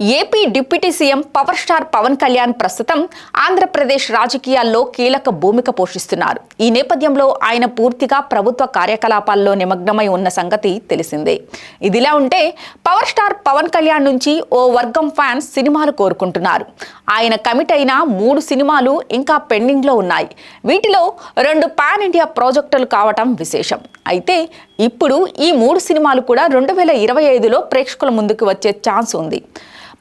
AP deputy CM power star Pawan Kalyan ప్రస్తుతం ఆంధ్రప్రదేశ్ రాజకీయాల్లో కీలక భూమిక పోషిస్తున్నారు. ఈ నేపథ్యంలో ఆయన పూర్తిగా ప్రభుత్వ కార్యకలాపాల్లో నిమగ్నమై ఉన్న సంగతి తెలిసిందే. ఇదిలా ఉంటే పవర్ స్టార్ పవన్ కళ్యాణ్ నుంచి ఓ వర్గం ఫ్యాన్స్ సినిమాలు కోరుకుంటున్నారు. ఆయన కమిట్ అయిన మూడు సినిమాలు ఇంకా పెండింగ్లో ఉన్నాయి. వీటిలో రెండు పాన్ ఇండియా ప్రాజెక్టులు కావటం విశేషం. అయితే ఇప్పుడు ఈ మూడు సినిమాలు కూడా రెండు వేల ఇరవై ఐదులో ప్రేక్షకుల ముందుకు వచ్చే ఛాన్స్ ఉంది.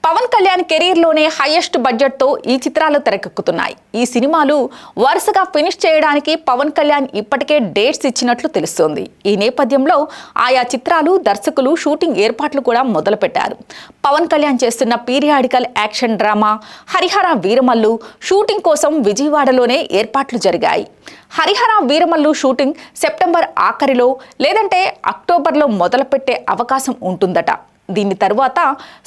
పవన్ కళ్యాణ్ కెరీర్లోనే హైయెస్ట్ బడ్జెట్తో ఈ చిత్రాలు తెరకెక్కుతున్నాయి. ఈ సినిమాలు వరుసగా ఫినిష్ చేయడానికి పవన్ కళ్యాణ్ ఇప్పటికే డేట్స్ ఇచ్చినట్లు తెలుస్తోంది. ఈ నేపథ్యంలో ఆయా చిత్రాలు దర్శకులు షూటింగ్ ఏర్పాట్లు కూడా మొదలుపెట్టారు. పవన్ కళ్యాణ్ చేస్తున్న periodical action drama Harihara Veeramallu shooting కోసం విజయవాడలోనే ఏర్పాట్లు జరిగాయి. హరిహర వీరమల్లు షూటింగ్ సెప్టెంబర్ ఆఖరిలో లేదంటే అక్టోబర్లో మొదలుపెట్టే అవకాశం ఉంటుందట. దీని తరువాత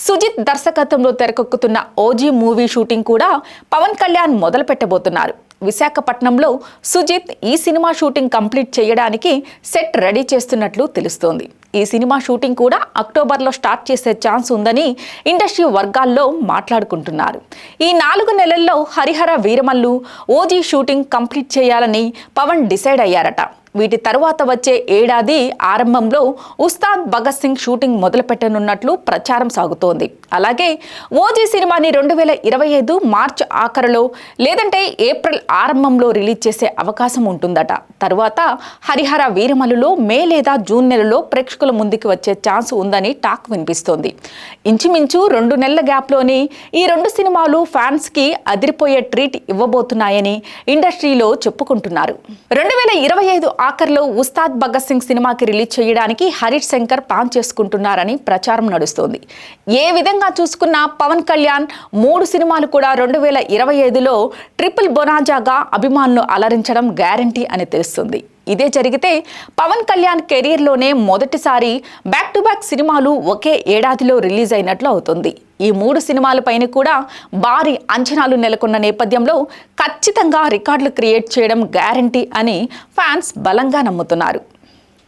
సుజిత్ దర్శకత్వంలో తెరకెక్కుతున్న ఓజీ మూవీ షూటింగ్ కూడా పవన్ కళ్యాణ్ మొదలు పెట్టబోతున్నారు విశాఖపట్నంలో సుజిత్ ఈ సినిమా షూటింగ్ కంప్లీట్ చేయడానికి సెట్ రెడీ చేస్తున్నట్లు తెలుస్తోంది. ఈ సినిమా షూటింగ్ కూడా అక్టోబర్లో స్టార్ట్ చేసే ఛాన్స్ ఉందని ఇండస్ట్రీ వర్గాల్లో మాట్లాడుకుంటున్నారు. ఈ నాలుగు నెలల్లో Harihara Veeramallu OG shooting complete చేయాలని పవన్ డిసైడ్ అయ్యారట. వీటి తరువాత వచ్చే ఏడాది ఆరంభంలో ఉస్తాద్ భగత్ సింగ్ షూటింగ్ మొదలుపెట్టనున్నట్లు ప్రచారం సాగుతోంది. అలాగే ఓజీ సినిమాని రెండు వేల ఇరవై ఐదు మార్చ్ ఆఖరులో లేదంటే ఏప్రిల్ ఆరంభంలో రిలీజ్ చేసే అవకాశం ఉంటుందట. తరువాత హరిహర వీరమలులో మే లేదా జూన్ నెలలో ప్రేక్షకుల ముందుకు వచ్చే ఛాన్స్ ఉందని టాక్ వినిపిస్తోంది. ఇంచుమించు రెండు నెలల గ్యాప్లోని ఈ రెండు సినిమాలు ఫ్యాన్స్కి అదిరిపోయే ట్రీట్ ఇవ్వబోతున్నాయని ఇండస్ట్రీలో చెప్పుకుంటున్నారు. రెండు వేల ఇరవై ఐదు ఆఖర్లో ఉస్తాద్ భగత్ సింగ్ సినిమాకి రిలీజ్ చేయడానికి హరీష్ శంకర్ ప్లాన్ చేసుకుంటున్నారని ప్రచారం నడుస్తోంది. ఏ విధంగా చూసుకున్నా పవన్ కళ్యాణ్ మూడు సినిమాలు కూడా రెండు వేల ఇరవై ఐదులో ట్రిపుల్ బొనాజాగా అభిమానులు అలరించడం గ్యారంటీ అని తెలుస్తుంది. ఇదే జరిగితే పవన్ కళ్యాణ్ కెరీర్లోనే మొదటిసారి బ్యాక్ టు బ్యాక్ సినిమాలు ఒకే ఏడాదిలో రిలీజ్ అయినట్లు అవుతుంది. ఈ మూడు సినిమాలపైన కూడా భారీ అంచనాలు నెలకొన్న నేపథ్యంలో ఖచ్చితంగా రికార్డులు క్రియేట్ చేయడం గ్యారంటీ అని ఫ్యాన్స్ బలంగా నమ్ముతున్నారు.